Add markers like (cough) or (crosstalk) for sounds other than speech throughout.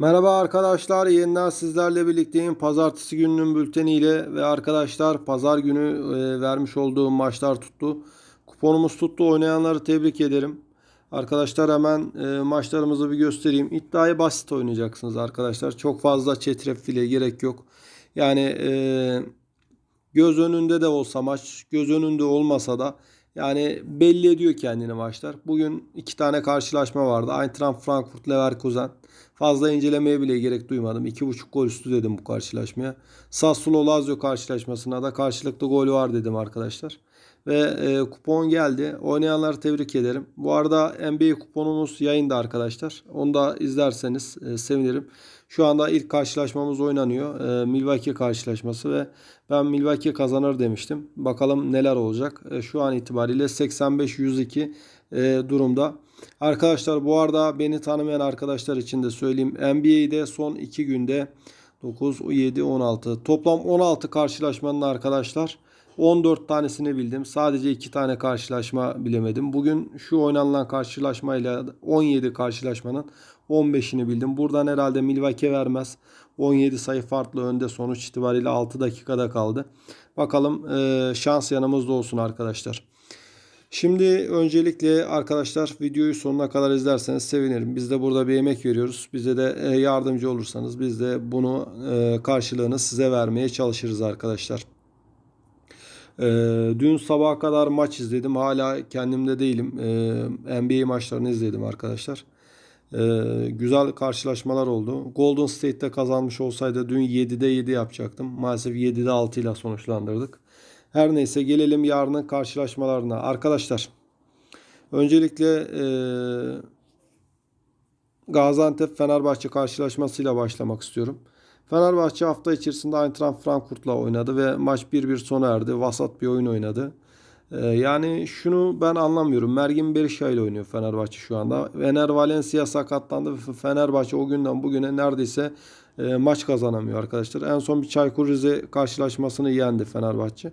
Merhaba arkadaşlar, yeniden sizlerle birlikteyim. Pazartesi gününün bülteniyle ve arkadaşlar pazar günü e, vermiş olduğum maçlar tuttu. Kuponumuz tuttu. Oynayanları tebrik ederim. Arkadaşlar hemen e, maçlarımızı bir göstereyim. İddiayı basit oynayacaksınız arkadaşlar. Çok fazla çetrefile gerek yok. Yani e, göz önünde de olsa maç, göz önünde olmasa da yani belli ediyor kendini maçlar. Bugün iki tane karşılaşma vardı. Eintracht Frankfurt Leverkusen. Fazla incelemeye bile gerek duymadım. 2.5 gol üstü dedim bu karşılaşmaya. Sassuolo Lazio karşılaşmasına da karşılıklı gol var dedim arkadaşlar. Ve e, kupon geldi. Oynayanları tebrik ederim. Bu arada NBA kuponumuz yayında arkadaşlar. Onu da izlerseniz e, sevinirim. Şu anda ilk karşılaşmamız oynanıyor. E, Milwaukee karşılaşması ve ben Milwaukee kazanır demiştim. Bakalım neler olacak. E, şu an itibariyle 85-102 e, durumda. Arkadaşlar bu arada beni tanımayan arkadaşlar için de söyleyeyim. NBA'de son 2 günde 9, 7, 16 toplam 16 karşılaşmanın arkadaşlar 14 tanesini bildim. Sadece 2 tane karşılaşma bilemedim. Bugün şu oynanılan karşılaşmayla 17 karşılaşmanın 15'ini bildim. Buradan herhalde Milwaukee vermez. 17 sayı farklı önde sonuç itibariyle 6 dakikada kaldı. Bakalım şans yanımızda olsun arkadaşlar. Şimdi öncelikle arkadaşlar videoyu sonuna kadar izlerseniz sevinirim. Biz de burada bir emek veriyoruz. Bize de e, yardımcı olursanız biz de bunu e, karşılığını size vermeye çalışırız arkadaşlar. E, dün sabaha kadar maç izledim. Hala kendimde değilim. NBA maçlarını izledim arkadaşlar. Güzel karşılaşmalar oldu. Golden State'te kazanmış olsaydı dün 7'de 7 yapacaktım. Maalesef 7'de 6 ile sonuçlandırdık. Her neyse gelelim yarının karşılaşmalarına. Arkadaşlar öncelikle e, Gaziantep Fenerbahçe karşılaşmasıyla başlamak istiyorum. Fenerbahçe hafta içerisinde Eintracht Frankfurt'la oynadı ve maç 1-1 sona erdi. Vasat bir oyun oynadı. Ee, yani şunu ben anlamıyorum. Mergin Berisha ile oynuyor Fenerbahçe şu anda. Ener Valencia sakatlandı Fenerbahçe o günden bugüne neredeyse e, maç kazanamıyor arkadaşlar. En son bir Çaykur Rize karşılaşmasını yendi Fenerbahçe.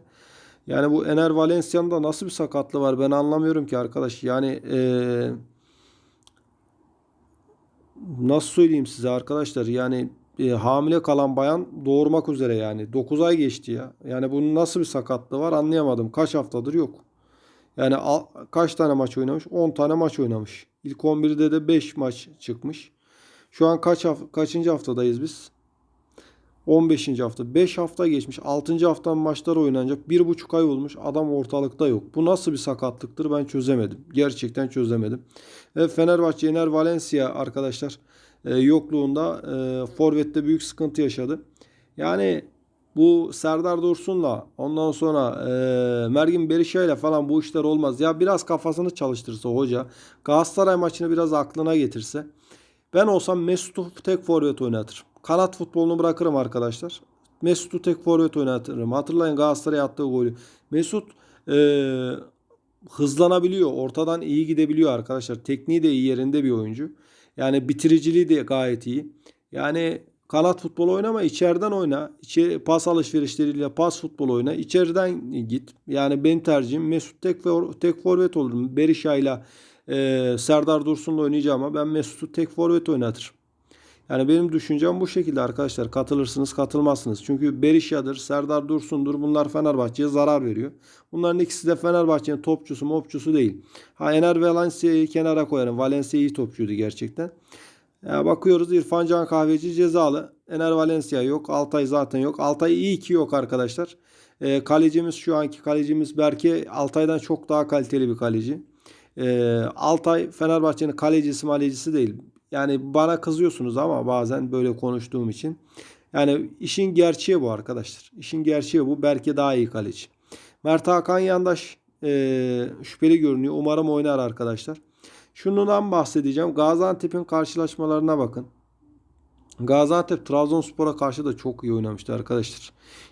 Yani bu Ener Valencia'nın da nasıl bir sakatlığı var ben anlamıyorum ki arkadaş. Yani ee, nasıl söyleyeyim size arkadaşlar yani e, hamile kalan bayan doğurmak üzere yani 9 ay geçti ya. Yani bunun nasıl bir sakatlığı var anlayamadım. Kaç haftadır yok. Yani al, kaç tane maç oynamış? 10 tane maç oynamış. İlk 11'de de 5 maç çıkmış. Şu an kaç kaçıncı haftadayız biz? 15. hafta. 5 hafta geçmiş. 6. haftan maçlar oynanacak. 1,5 ay olmuş. Adam ortalıkta yok. Bu nasıl bir sakatlıktır ben çözemedim. Gerçekten çözemedim. Ve Fenerbahçe Ener Valencia arkadaşlar yokluğunda e, Forvet'te büyük sıkıntı yaşadı. Yani bu Serdar Dursun'la ondan sonra e, Mergin Berisha ile falan bu işler olmaz. Ya biraz kafasını çalıştırsa hoca Galatasaray maçını biraz aklına getirse ben olsam Mesut'u tek forvet oynatırım. Kanat futbolunu bırakırım arkadaşlar. Mesut'u tek forvet oynatırım. Hatırlayın Galatasaray'a attığı golü. Mesut e, hızlanabiliyor. Ortadan iyi gidebiliyor arkadaşlar. Tekniği de iyi yerinde bir oyuncu. Yani bitiriciliği de gayet iyi. Yani kanat futbol oynama içeriden oyna. İçeri, pas alışverişleriyle pas futbol oyna. İçeriden git. Yani benim tercihim Mesut tek, tek forvet olur. Berisha ile Serdar Dursun'la oynayacağım ama ben Mesut'u tek forvet oynatırım. Yani benim düşüncem bu şekilde arkadaşlar. Katılırsınız katılmazsınız. Çünkü Berisha'dır, Serdar Dursun'dur. Bunlar Fenerbahçe'ye zarar veriyor. Bunların ikisi de Fenerbahçe'nin topçusu mopçusu değil. Ha Ener Valencia'yı kenara koyarım. Valencia iyi topçuydu gerçekten. Ya bakıyoruz İrfan Can Kahveci cezalı. Ener Valencia yok. Altay zaten yok. Altay iyi ki yok arkadaşlar. E, kalecimiz şu anki kalecimiz Berke Altay'dan çok daha kaliteli bir kaleci. E, Altay Fenerbahçe'nin kalecisi malecisi değil. Yani bana kızıyorsunuz ama bazen böyle konuştuğum için. Yani işin gerçeği bu arkadaşlar. İşin gerçeği bu. Belki daha iyi kaleci. Mert Hakan Yandaş e, şüpheli görünüyor. Umarım oynar arkadaşlar. Şundan bahsedeceğim. Gaziantep'in karşılaşmalarına bakın. Gaziantep Trabzonspor'a karşı da çok iyi oynamıştı arkadaşlar.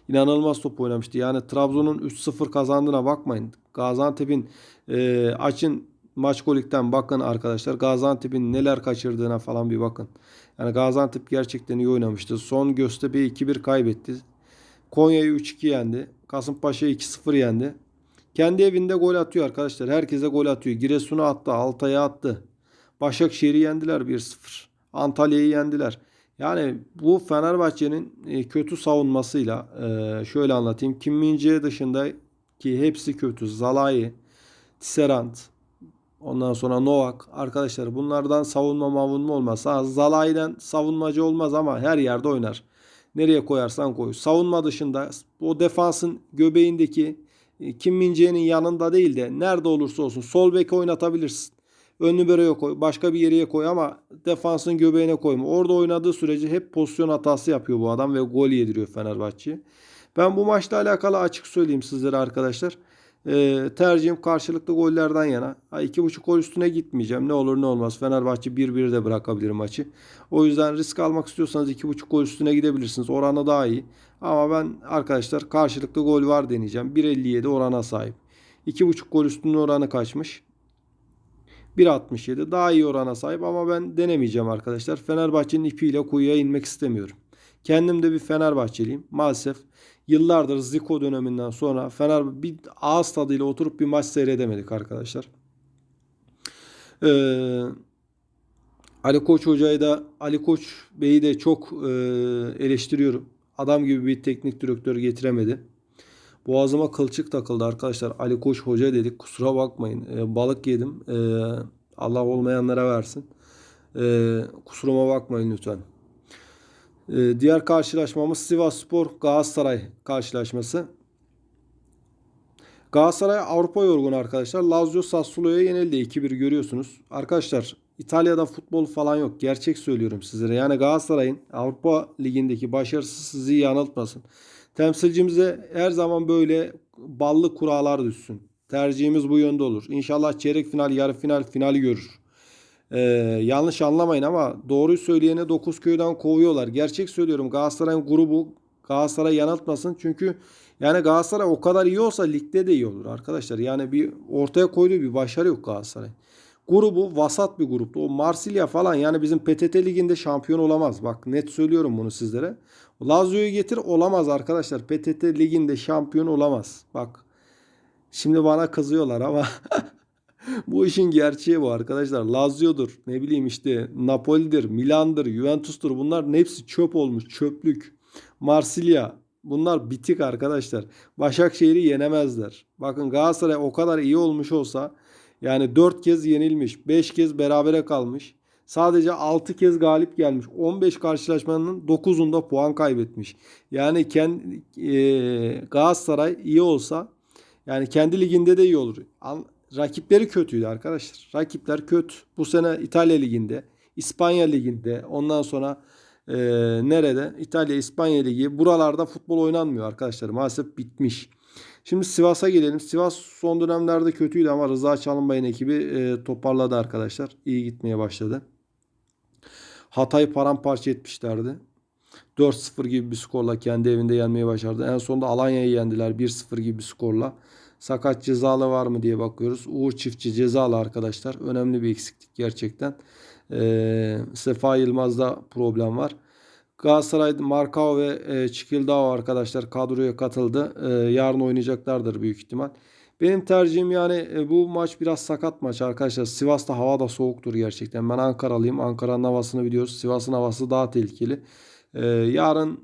İnanılmaz top oynamıştı. Yani Trabzon'un 3-0 kazandığına bakmayın. Gaziantep'in e, açın Maç Golik'ten bakın arkadaşlar. Gaziantep'in neler kaçırdığına falan bir bakın. Yani Gaziantep gerçekten iyi oynamıştı. Son Göztepe'yi 2-1 kaybetti. Konya'yı 3-2 yendi. Kasımpaşa'yı 2-0 yendi. Kendi evinde gol atıyor arkadaşlar. Herkese gol atıyor. Giresun'a attı. Altay'a attı. Başakşehir'i yendiler 1-0. Antalya'yı yendiler. Yani bu Fenerbahçe'nin e, kötü savunmasıyla e, şöyle anlatayım. Kim Min-jae dışında ki hepsi kötü. Zalai, Tisserand, ondan sonra Novak arkadaşlar bunlardan savunma mavunma olmaz. Ha, Zalai'den savunmacı olmaz ama her yerde oynar. Nereye koyarsan koy. Savunma dışında o defansın göbeğindeki e, Kim Min-jae'nin yanında değil de nerede olursa olsun sol beke oynatabilirsin. Ön libero'ya koy. Başka bir yere koy ama defansın göbeğine koyma. Orada oynadığı sürece hep pozisyon hatası yapıyor bu adam ve gol yediriyor Fenerbahçe'ye. Ben bu maçla alakalı açık söyleyeyim sizlere arkadaşlar. Ee, tercihim karşılıklı gollerden yana. Ha, iki buçuk gol üstüne gitmeyeceğim. Ne olur ne olmaz. Fenerbahçe 1-1 de bırakabilir maçı. O yüzden risk almak istiyorsanız iki buçuk gol üstüne gidebilirsiniz. Oranı daha iyi. Ama ben arkadaşlar karşılıklı gol var deneyeceğim. 1.57 orana sahip. İki buçuk gol üstünün oranı kaçmış. 1.67 daha iyi orana sahip ama ben denemeyeceğim arkadaşlar. Fenerbahçe'nin ipiyle kuyuya inmek istemiyorum. Kendim de bir Fenerbahçeliyim. Maalesef yıllardır Zico döneminden sonra Fener bir ağız tadıyla oturup bir maç seyredemedik arkadaşlar. Ee, Ali Koç Hoca'yı da Ali Koç Bey'i de çok e, eleştiriyorum. Adam gibi bir teknik direktör getiremedi. Boğazıma kılçık takıldı arkadaşlar. Ali Koç Hoca dedik. Kusura bakmayın. E, balık yedim. E, Allah olmayanlara versin. E, kusuruma bakmayın lütfen. E, diğer karşılaşmamız Sivas Spor Galatasaray karşılaşması. Galatasaray Avrupa yorgun arkadaşlar. Lazio Sassuolo'ya yenildi. 2-1 görüyorsunuz. Arkadaşlar İtalya'da futbol falan yok. Gerçek söylüyorum sizlere. Yani Galatasaray'ın Avrupa Ligi'ndeki başarısı sizi yanıltmasın. Temsilcimize her zaman böyle ballı kurallar düşsün. Tercihimiz bu yönde olur. İnşallah çeyrek final, yarı final, finali görür. Ee, yanlış anlamayın ama doğruyu söyleyene 9 köyden kovuyorlar. Gerçek söylüyorum Galatasaray'ın grubu Galatasaray yanıltmasın. Çünkü yani Galatasaray o kadar iyi olsa ligde de iyi olur arkadaşlar. Yani bir ortaya koyduğu bir başarı yok Galatasaray. Grubu vasat bir gruptu. O Marsilya falan yani bizim PTT liginde şampiyon olamaz. Bak net söylüyorum bunu sizlere. Lazio'yu getir olamaz arkadaşlar. PTT liginde şampiyon olamaz. Bak şimdi bana kızıyorlar ama (laughs) (laughs) bu işin gerçeği bu arkadaşlar. Lazio'dur ne bileyim işte Napoli'dir, Milan'dır, Juventus'tur bunlar hepsi çöp olmuş çöplük. Marsilya bunlar bitik arkadaşlar. Başakşehir'i yenemezler. Bakın Galatasaray o kadar iyi olmuş olsa yani 4 kez yenilmiş, 5 kez berabere kalmış. Sadece 6 kez galip gelmiş. 15 karşılaşmanın 9'unda puan kaybetmiş. Yani kendi e, Galatasaray iyi olsa yani kendi liginde de iyi olur. Rakipleri kötüydü arkadaşlar. Rakipler kötü. Bu sene İtalya liginde, İspanya liginde, ondan sonra e, nerede? İtalya, İspanya ligi. Buralarda futbol oynanmıyor arkadaşlar. Maalesef bitmiş. Şimdi Sivas'a gelelim. Sivas son dönemlerde kötüydü ama Rıza Çalınbay'ın ekibi e, toparladı arkadaşlar. İyi gitmeye başladı. Hatay'ı paramparça etmişlerdi. 4-0 gibi bir skorla kendi evinde yenmeyi başardı. En sonunda Alanya'yı yendiler 1-0 gibi bir skorla. Sakat cezalı var mı diye bakıyoruz. Uğur Çiftçi cezalı arkadaşlar. Önemli bir eksiklik gerçekten. Ee, Sefa Yılmaz'da problem var. Galatasaray Markao ve e, Çikildao arkadaşlar kadroya katıldı. E, yarın oynayacaklardır büyük ihtimal. Benim tercihim yani e, bu maç biraz sakat maç arkadaşlar. Sivas'ta hava da soğuktur gerçekten. Ben Ankaralıyım. Ankara'nın havasını biliyoruz. Sivas'ın havası daha tehlikeli. E, yarın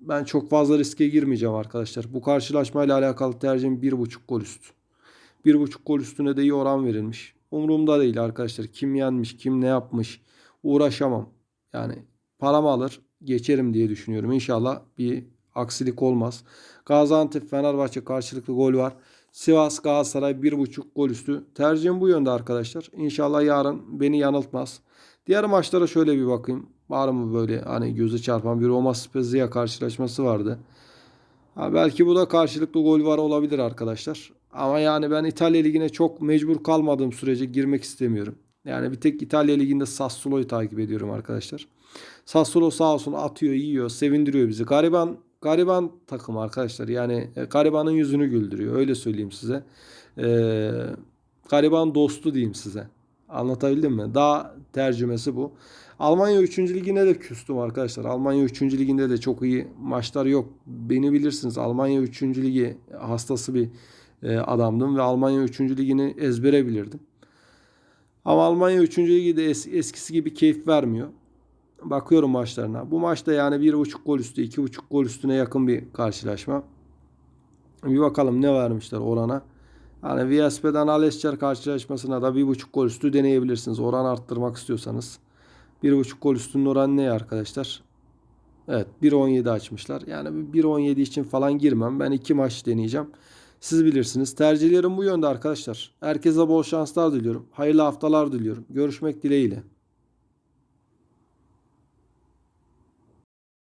ben çok fazla riske girmeyeceğim arkadaşlar. Bu karşılaşmayla alakalı tercihim 1.5 gol üstü. 1.5 gol üstüne de iyi oran verilmiş. Umurumda değil arkadaşlar. Kim yenmiş, kim ne yapmış uğraşamam. Yani paramı alır geçerim diye düşünüyorum. İnşallah bir aksilik olmaz. Gaziantep Fenerbahçe karşılıklı gol var. Sivas Galatasaray 1.5 gol üstü. Tercihim bu yönde arkadaşlar. İnşallah yarın beni yanıltmaz. Diğer maçlara şöyle bir bakayım. Var mı böyle hani gözü çarpan bir Roma Spezia karşılaşması vardı. Ha, belki bu da karşılıklı gol var olabilir arkadaşlar. Ama yani ben İtalya Ligi'ne çok mecbur kalmadığım sürece girmek istemiyorum. Yani bir tek İtalya Ligi'nde Sassuolo'yu takip ediyorum arkadaşlar. Sassuolo sağ olsun atıyor, yiyor, sevindiriyor bizi. Gariban gariban takım arkadaşlar. Yani e, garibanın yüzünü güldürüyor. Öyle söyleyeyim size. Ee, gariban dostu diyeyim size. Anlatabildim mi? Daha tercümesi bu. Almanya 3. ligine de küstüm arkadaşlar. Almanya 3. liginde de çok iyi maçlar yok. Beni bilirsiniz. Almanya 3. ligi hastası bir e, adamdım ve Almanya 3. ligini ezbere bilirdim. Ama Almanya 3. ligi de es, eskisi gibi keyif vermiyor. bakıyorum maçlarına. Bu maçta yani 1.5 gol üstü, 2.5 gol üstüne yakın bir karşılaşma. Bir bakalım ne vermişler orana. Hani VSP'den Alescar karşılaşmasına da 1.5 gol üstü deneyebilirsiniz. Oran arttırmak istiyorsanız. 1.5 gol üstünün oranı ne arkadaşlar? Evet 1.17 açmışlar. Yani 1.17 için falan girmem. Ben iki maç deneyeceğim. Siz bilirsiniz. Tercihlerim bu yönde arkadaşlar. Herkese bol şanslar diliyorum. Hayırlı haftalar diliyorum. Görüşmek dileğiyle.